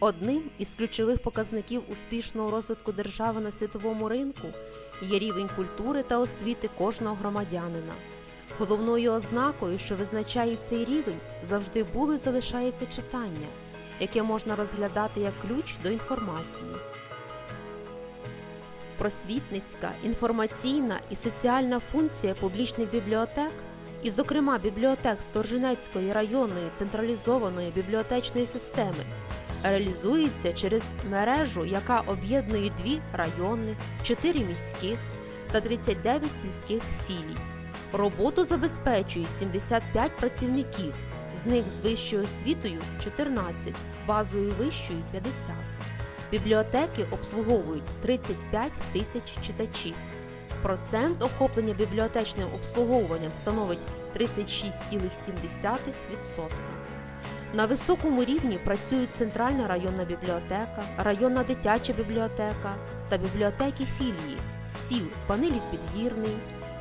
Одним із ключових показників успішного розвитку держави на світовому ринку є рівень культури та освіти кожного громадянина. Головною ознакою, що визначає цей рівень, завжди було і залишається читання, яке можна розглядати як ключ до інформації. Просвітницька, інформаційна і соціальна функція публічних бібліотек, і, зокрема, бібліотек Сторжинецької районної централізованої бібліотечної системи, реалізується через мережу, яка об'єднує дві районних, чотири міських та 39 сільських філій. Роботу забезпечує 75 працівників, з них з вищою освітою 14, базою вищою 50. Бібліотеки обслуговують 35 тисяч читачів. Процент охоплення бібліотечним обслуговуванням становить 36,7%. На високому рівні працюють Центральна районна бібліотека, районна дитяча бібліотека та бібліотеки філії сіл Панилів Підгірний,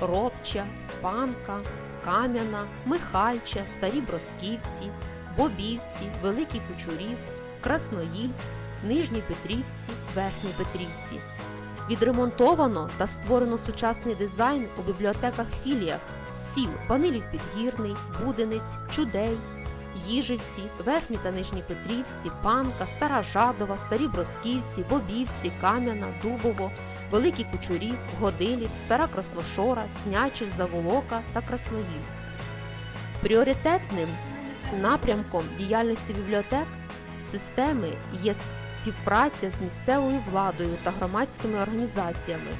Робча, Панка, Кам'яна, Михальча, Старі Бросківці, Бобівці, Великий Кучурів, Красноїльськ, Нижні Петрівці, Верхні Петрівці. Відремонтовано та створено сучасний дизайн у бібліотеках філіях сіл Панилів Підгірний, Буденець, Чудей, Їжівці, Верхні та Нижні Петрівці, Панка, Стара Жадова, Старі Бросківці, Бобівці, Кам'яна, Дубово, Великий Кучурів, Годилів, Стара Красношора, Снячів, Заволока та Красноїльськ. Пріоритетним напрямком діяльності бібліотек системи є співпраця з місцевою владою та громадськими організаціями.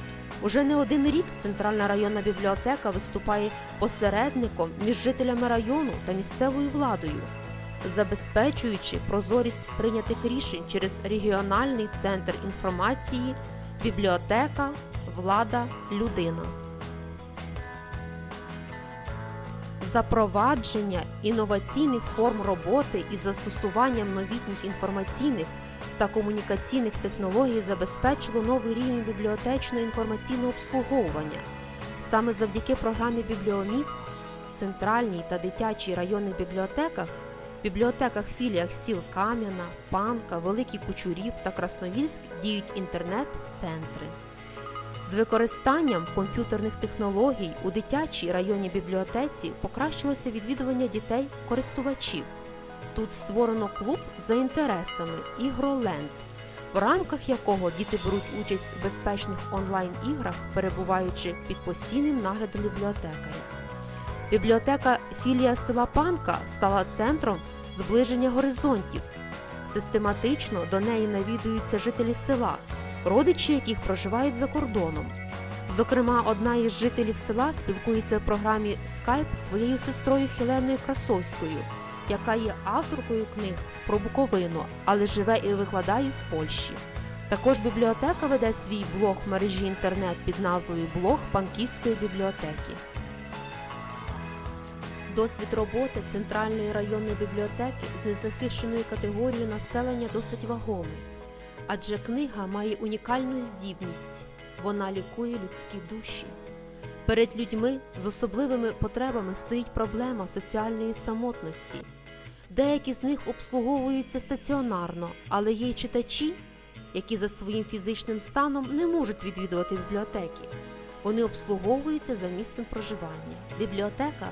Уже не один рік Центральна районна бібліотека виступає посередником між жителями району та місцевою владою, забезпечуючи прозорість прийнятих рішень через регіональний центр інформації, бібліотека, влада, людина. Запровадження інноваційних форм роботи із застосуванням новітніх інформаційних та комунікаційних технологій забезпечило новий рівень бібліотечного інформаційного обслуговування. Саме завдяки програмі Бібліоміст центральній та дитячій районних бібліотеках, бібліотеках філіях сіл Кам'яна, Панка, Великий Кучурів та Красновільськ діють інтернет-центри. З використанням комп'ютерних технологій у дитячій районній бібліотеці покращилося відвідування дітей користувачів. Тут створено клуб за інтересами Ігроленд, в рамках якого діти беруть участь в безпечних онлайн-іграх, перебуваючи під постійним наглядом бібліотекаря. Бібліотека філія села Панка стала центром зближення горизонтів. Систематично до неї навідуються жителі села, родичі яких проживають за кордоном. Зокрема, одна із жителів села спілкується в програмі Skype своєю сестрою Хеленою Красовською, яка є авторкою книг про Буковину, але живе і викладає в Польщі. Також бібліотека веде свій блог в мережі інтернет під назвою Блог Панківської бібліотеки. Досвід роботи Центральної районної бібліотеки з незахищеною категорією населення досить вагомий, адже книга має унікальну здібність вона лікує людські душі. Перед людьми з особливими потребами стоїть проблема соціальної самотності. Деякі з них обслуговуються стаціонарно, але є й читачі, які за своїм фізичним станом не можуть відвідувати бібліотеки. Вони обслуговуються за місцем проживання. Бібліотека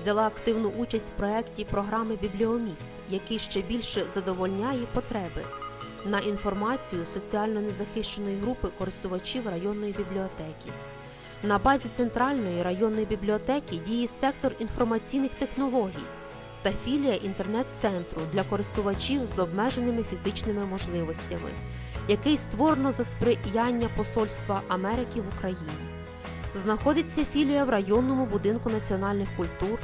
взяла активну участь в проєкті програми Бібліоміст, який ще більше задовольняє потреби на інформацію соціально незахищеної групи користувачів районної бібліотеки. На базі центральної районної бібліотеки діє сектор інформаційних технологій та філія інтернет-центру для користувачів з обмеженими фізичними можливостями, який створено за сприяння Посольства Америки в Україні. Знаходиться філія в районному будинку національних культур,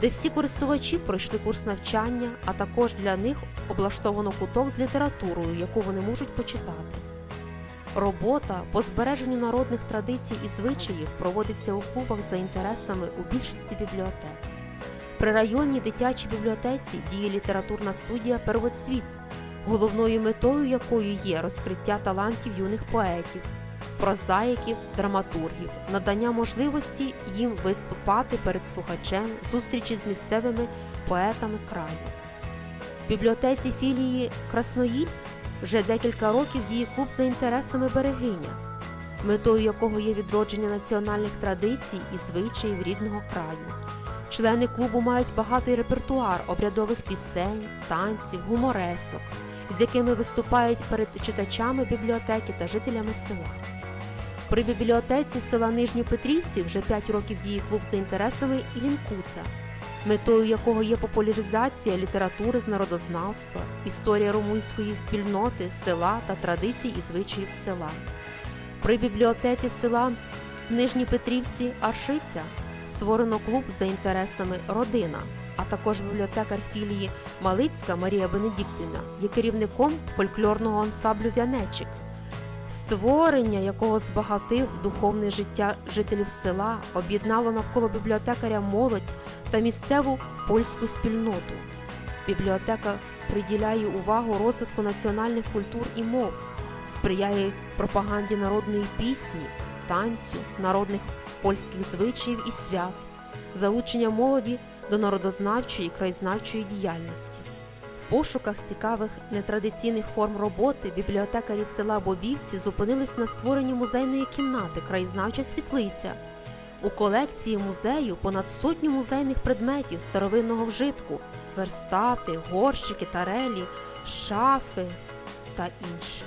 де всі користувачі пройшли курс навчання, а також для них облаштовано куток з літературою, яку вони можуть почитати. Робота по збереженню народних традицій і звичаїв проводиться у клубах за інтересами у більшості бібліотек. При районній дитячій бібліотеці діє літературна студія Первоцвіт, головною метою якої є розкриття талантів юних поетів, прозаїків, драматургів, надання можливості їм виступати перед слухачем, зустрічі з місцевими поетами краю. бібліотеці філії Красноїльськ вже декілька років діє клуб за інтересами берегиня, метою якого є відродження національних традицій і звичаїв рідного краю. Члени клубу мають багатий репертуар обрядових пісень, танців, гуморесок, з якими виступають перед читачами бібліотеки та жителями села. При бібліотеці села Нижні Петрівці вже 5 років діє клуб за інтересами Ілінкуца, метою якого є популяризація літератури з народознавства, історія румунської спільноти, села та традицій і звичаїв села. При бібліотеці села Нижні Петрівці Аршиця створено клуб за інтересами Родина, а також бібліотекар філії Малицька Марія Бенедіктівна є керівником фольклорного ансамблю Вянечик, створення якого збагатив духовне життя жителів села, об'єднало навколо бібліотекаря молодь та місцеву польську спільноту. Бібліотека приділяє увагу розвитку національних культур і мов, сприяє пропаганді народної пісні, танцю, народних польських звичаїв і свят, залучення молоді до народознавчої і краєзнавчої діяльності. Пошуках цікавих нетрадиційних форм роботи бібліотекарі села Бобівці зупинились на створенні музейної кімнати Краєзнавча світлиця. У колекції музею понад сотню музейних предметів старовинного вжитку, верстати, горщики, тарелі, шафи та інше.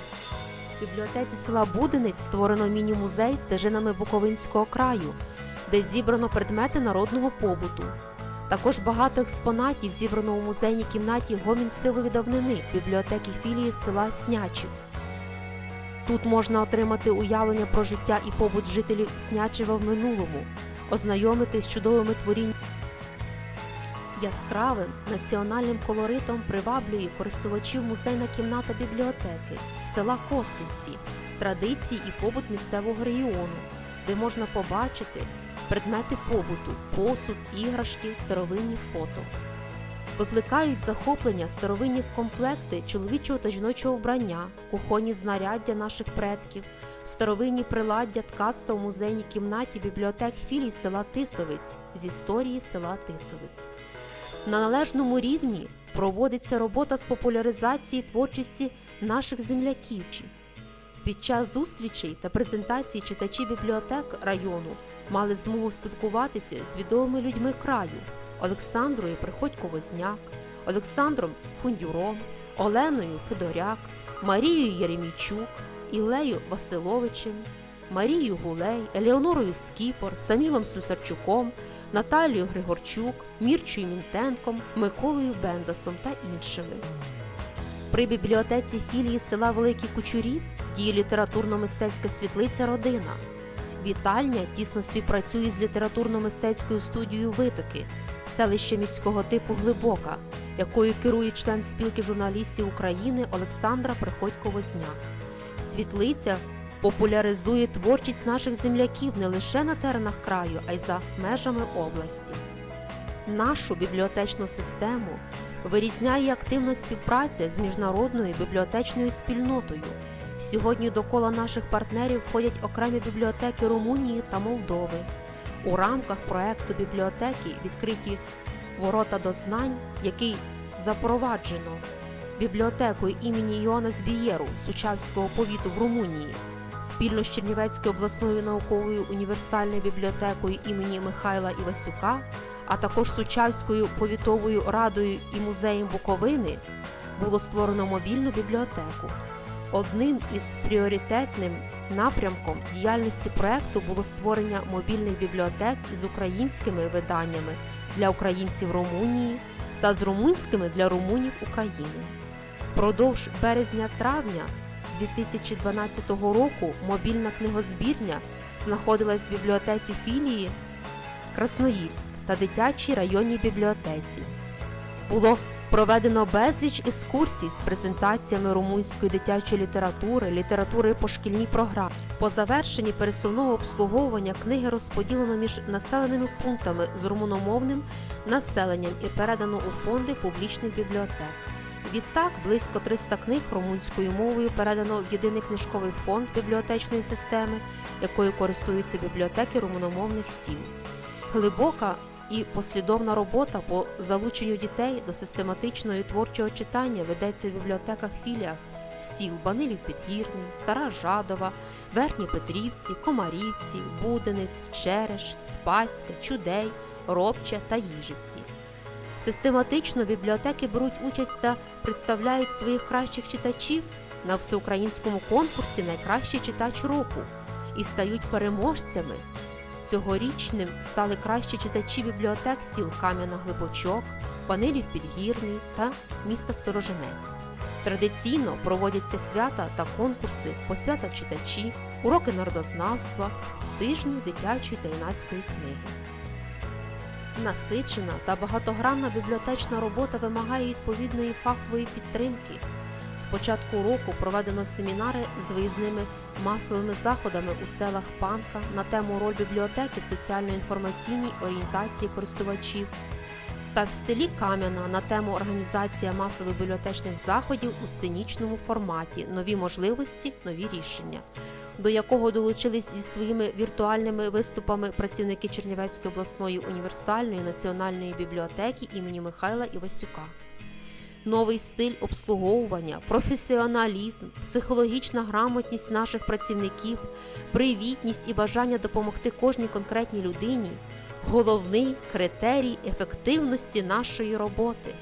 В бібліотеці села Будинець створено міні-музей стежинами Буковинського краю, де зібрано предмети народного побуту. Також багато експонатів зібрано у музейній кімнаті Гомін силової давнини бібліотеки філії села Снячів. Тут можна отримати уявлення про життя і побут жителів Снячева в минулому, ознайомитись з чудовими творіннями. Яскравим національним колоритом приваблює користувачів музейна кімната бібліотеки села Костинці, традиції і побут місцевого регіону, де можна побачити предмети побуту, посуд, іграшки, старовинні фото. Викликають захоплення старовинні комплекти чоловічого та жіночого вбрання, кухонні знаряддя наших предків, старовинні приладдя ткацтва в музейній кімнаті бібліотек філій села Тисовець з історії села Тисовець. На належному рівні проводиться робота з популяризації творчості наших земляків. Під час зустрічей та презентацій читачі бібліотек району мали змогу спілкуватися з відомими людьми краю Олександрою Приходько Возняк, Олександром Фундюром, Оленою Федоряк, Марією Єремійчук, Ілею Василовичем, Марією Гулей, Елеонорою Скіпор, Самілом Слюсарчуком, Наталією Григорчук, Мірчою Мінтенком, Миколою Бендасом та іншими. При бібліотеці філії села Великі Кучурі діє літературно-мистецька світлиця Родина. Вітальня тісно співпрацює з літературно-мистецькою студією Витоки, селище міського типу Глибока, якою керує член спілки журналістів України Олександра Приходько Возняк. Світлиця популяризує творчість наших земляків не лише на теренах краю, а й за межами області. Нашу бібліотечну систему вирізняє активна співпраця з міжнародною бібліотечною спільнотою. Сьогодні до кола наших партнерів входять окремі бібліотеки Румунії та Молдови. У рамках проекту бібліотеки відкриті ворота до знань, який запроваджено бібліотекою імені Іоанна Збієру Сучавського повіту в Румунії, спільно з Чернівецькою обласною науковою універсальною бібліотекою імені Михайла Івасюка, а також Сучавською повітовою радою і музеєм Буковини було створено мобільну бібліотеку. Одним із пріоритетним напрямком діяльності проекту було створення мобільних бібліотек із українськими виданнями для українців Румунії та з румунськими для румунів України. Продовж березня-травня 2012 року мобільна книгозбірня знаходилась в бібліотеці філії Красноїльськ та дитячій районній бібліотеці. Було проведено безліч екскурсій з презентаціями румунської дитячої літератури, літератури по шкільній програмі. По завершенні пересувного обслуговування книги розподілено між населеними пунктами з румуномовним населенням і передано у фонди публічних бібліотек. Відтак, близько 300 книг румунською мовою передано в єдиний книжковий фонд бібліотечної системи, якою користуються бібліотеки румуномовних сіл. Глибока і послідовна робота по залученню дітей до систематичного і творчого читання ведеться в бібліотеках філіях сіл Банилів Підгірний, Стара Жадова, Верхні Петрівці, Комарівці, Буденець, Череш, Спаська, Чудей, Робча та Їжівці. Систематично бібліотеки беруть участь та представляють своїх кращих читачів на всеукраїнському конкурсі Найкращий читач року і стають переможцями. Цьогорічним стали кращі читачі бібліотек сіл Кам'яна Глибочок, Панилів Підгірний та міста Сторожинець. Традиційно проводяться свята та конкурси посвята в читачі, уроки народознавства, тижні дитячої та юнацької книги. Насичена та багатогранна бібліотечна робота вимагає відповідної фахової підтримки. Початку року проведено семінари з виїзними масовими заходами у селах Панка на тему роль бібліотеки в соціально-інформаційній орієнтації користувачів та в селі Кам'яна на тему організація масових бібліотечних заходів у сценічному форматі, нові можливості, нові рішення, до якого долучились зі своїми віртуальними виступами працівники Чернівецької обласної універсальної національної бібліотеки імені Михайла Івасюка. Новий стиль обслуговування, професіоналізм, психологічна грамотність наших працівників, привітність і бажання допомогти кожній конкретній людині головний критерій ефективності нашої роботи.